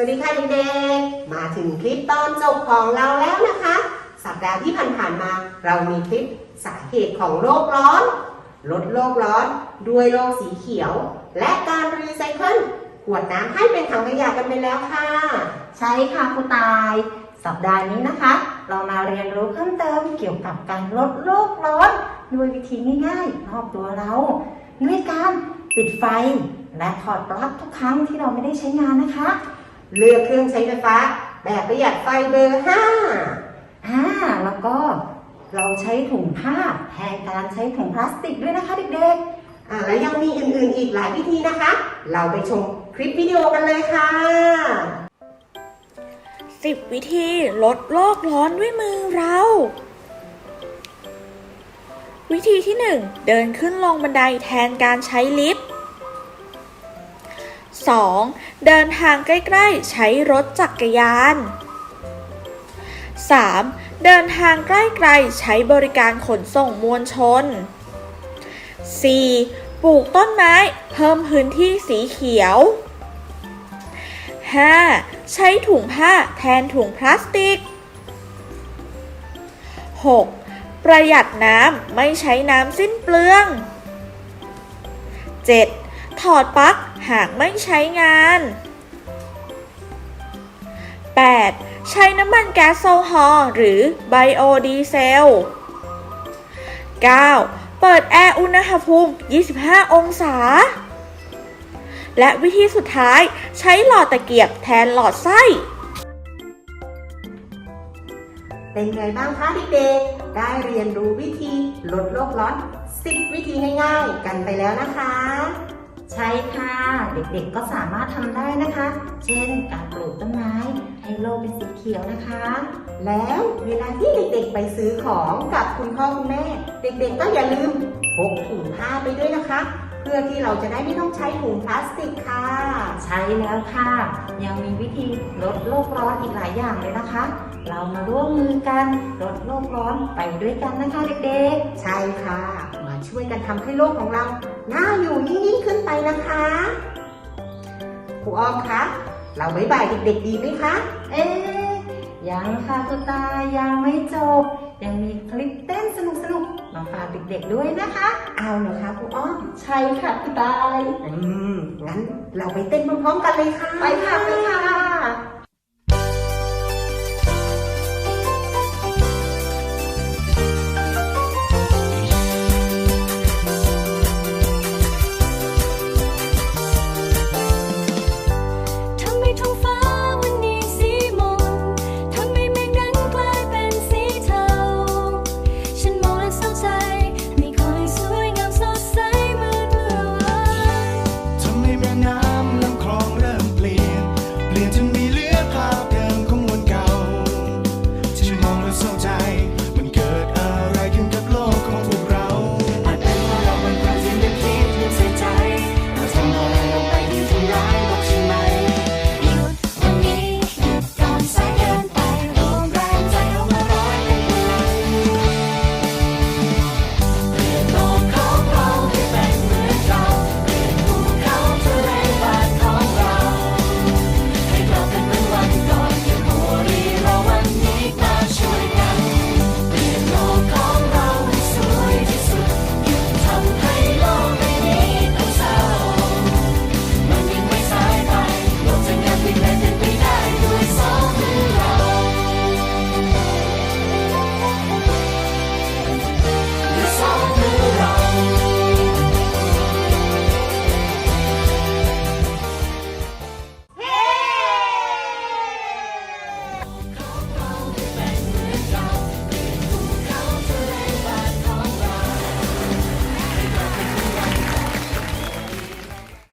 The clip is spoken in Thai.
วัสดีค่ะเด็กๆ มาถึงคลิปตอนจบของเราแล้วนะคะ สัปดาห์ที่ผ่านๆมาเรามีคลิปสาเหตุของโลกร้อน ลดโลกร้อน ด้วยโลกสีเขียว และการรีไซเคิลขวดน้ำให้เป็นถังขยะกันไปแล้วค่ะ ใช่ค่ะครูตาย สัปดาห์นี้นะคะ เรามาเรียนรู้เพิ่มเติมเกี่ยวกับการลดโลกร้อน ด้วยวิธีง่ายๆรอบตัวเรา ด้วยการปิดไฟ และถอดปลั๊กทุกครั้งที่เราไม่ได้ใช้งานนะคะ เลือกเครื่องใช้ไฟฟ้า แบบประหยัดไฟเบอร์5อ่าแล้วก็เราใช้ถุงผ้าแทนการใช้ถุงพลาสติกด้วยนะคะเด็กอ่าและยังมีอื่นๆอีกหลายวิธีนะคะ เราไปชมคลิปวิดีโอกันเลยค่ะ 10 วิธีลดโลกร้อนด้วยมือเรา วิธีที่ 1 เดินขึ้นลงบันไดแทนการใช้ลิฟต์ 2. เดินทางใกล้ๆ ใช้รถจักรยาน 3. เดินทางใกล้ๆ ใช้บริการขนส่งมวลชน 4. ปลูกต้นไม้เพิ่มพื้นที่สีเขียว 5. ใช้ถุงผ้าแทนถุงพลาสติก 6. ประหยัดน้ำไม่ใช้น้ำสิ้นเปลือง 7. ถอดปลั๊ก หากไม่ใช้งาน 8. ใช้น้ำมันแก๊สโซฮอล์หรือไบโอดีเซล 9. เปิดแอร์อุณหภูมิ 25 องศา และวิธีสุดท้ายใช้หลอดตะเกียบแทนหลอดไส้ เป็นไงบ้างคะเด็กๆ ได้เรียนรู้วิธีลดโลกร้อน 10 วิธีง่ายๆ กันไปแล้วนะคะ ใช่ค่ะ เด็กๆก็สามารถทำได้นะคะ เช่นการปลูกต้นไม้ ให้โลกเป็นสีเขียวนะคะ แล้วเวลาที่เด็กๆไปซื้อของกับคุณพ่อคุณแม่ เด็กๆก็อย่าลืมพกถุงผ้าไปด้วยนะคะ เพื่อที่เราจะได้ไม่ต้องใช้ถุงพลาสติกค่ะ ใช่แล้วค่ะ ยังมีวิธีลดโลกร้อนอีกหลายอย่างเลยนะคะ เรามาร่วมมือกันลดโลกร้อนไปด้วยกันนะคะเด็กใช่ค่ะ มาช่วยกันทำให้โลกของเราน่าอยู่ยิ่งๆขึ้นไปนะคะครูอ้อมคะเราบ๊ายบายเด็กๆดีไหมคะๆเอ๊ะยังค่ะคุณตายังไม่จบ ยังมีคลิปเต้นสนุกๆมาฝากเด็กๆด้วยนะคะ เอาเหรอคะครูอ้อมใช่ค่ะคุณตายอืมงั้นเราไปเต้นพร้อมๆกันเลยค่ะ ไปค่ะไปค่ะ